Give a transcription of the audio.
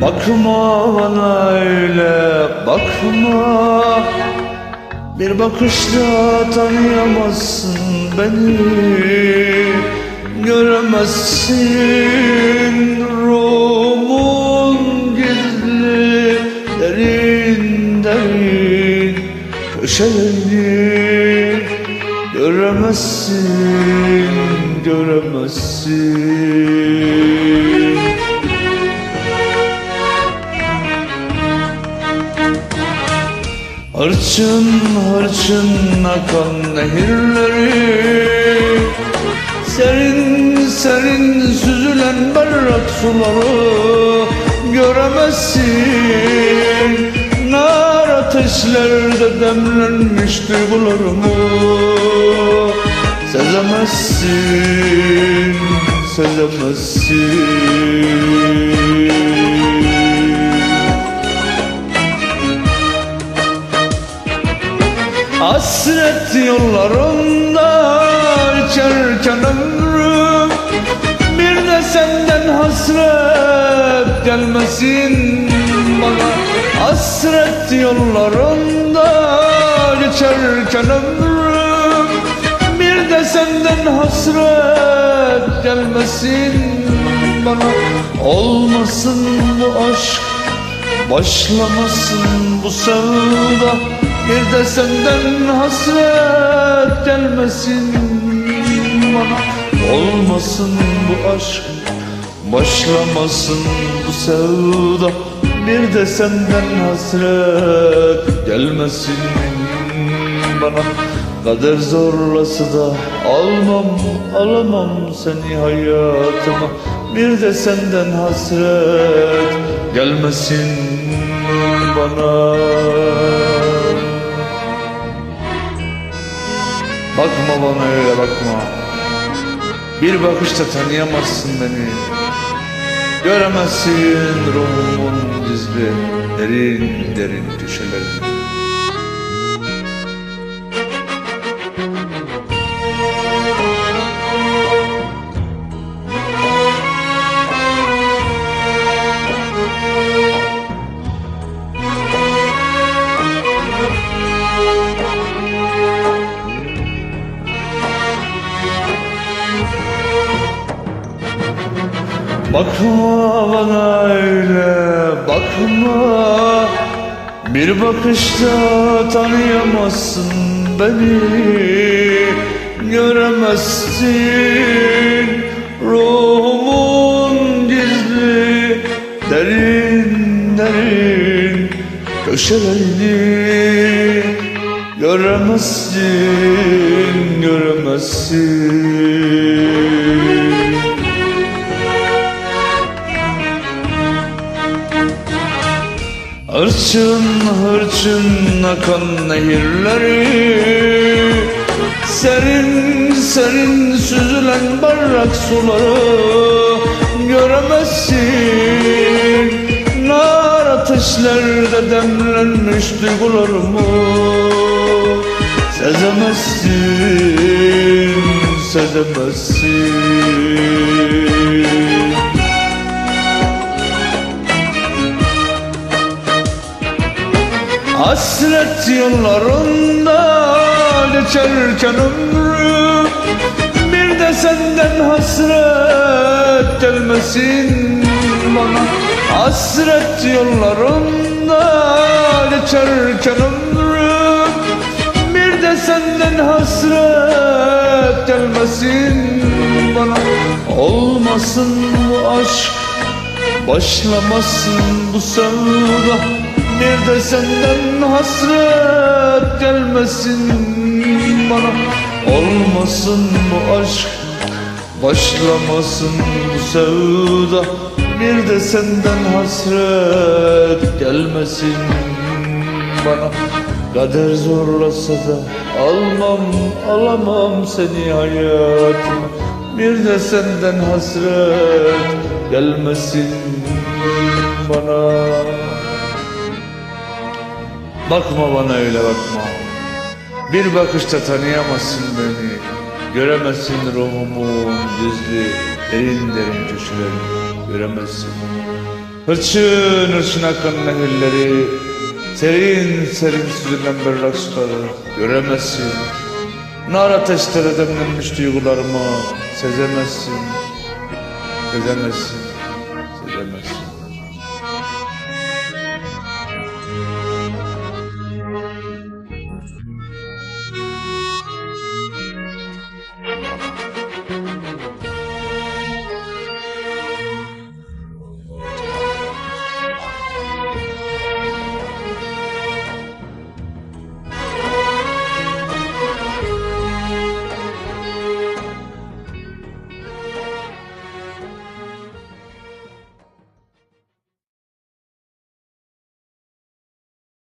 Bakma bana öyle bakma. Bir bakışla tanıyamazsın beni. Göremezsin ruhumun gizli Derin derin köşelerini Göremezsin, göremezsin Hırçın hırçın akan nehirleri. Serin serin süzülen berrak suları Göremezsin. Nar ateşlerde demlenmiş duygularımı Sezemezsin, sezemezsin Hasret yollarında içerken ömrüm Bir de senden hasret gelmesin bana. Hasret yollarında geçerken ömrüm Bir de senden hasret gelmesin bana. Olmasın bu aşk Başlamasın bu sevda Bir de senden hasret gelmesin. Bana Olmasın bu aşk Başlamasın bu sevda. Bir de senden hasret gelmesin bana. Kader zorlası da almam alamam seni hayatıma. Bir de senden hasret gelmesin bana Bakma bana öyle bakma. Bir bakışta tanıyamazsın beni. Göremezsin ruhumun gizli derin derin köşelerini Bakma bana öyle bakma. Bir bakışta tanıyamazsın beni. Göremezsin ruhumun gizli Derin derin köşelerini. Göremezsin, göremezsin Hırçın hırçın akan nehirleri. Serin serin süzülen berrak suları Göremezsin. Nar ateşlerde demlenmiş duygularımı Sezemezsin, sezemezsin Hasret yollarında geçerken ömrüm Bir de senden hasret gelmesin bana. Hasret yollarında geçerken ömrüm Bir de senden hasret gelmesin bana. Olmasın bu aşk Başlamasın bu sevda Bir de senden hasret gelmesin bana? Olmasın bu aşk Başlamasın bu sevda. Bir de senden hasret gelmesin bana? Kader zorlasa da almam alamam seni hayatıma. Bir de senden hasret gelmesin Bakma bana öyle bakma. Bir bakışta tanıyamazsın beni. Göremezsin ruhumun gizli derin derin köşelerini Göremezsin. Hırçın hırçın akan nehirleri. Serin serin süzülen berrak suları. Göremezsin. Nar ateşlere demlenmiş duygularımı Sezemezsin. Sezemezsin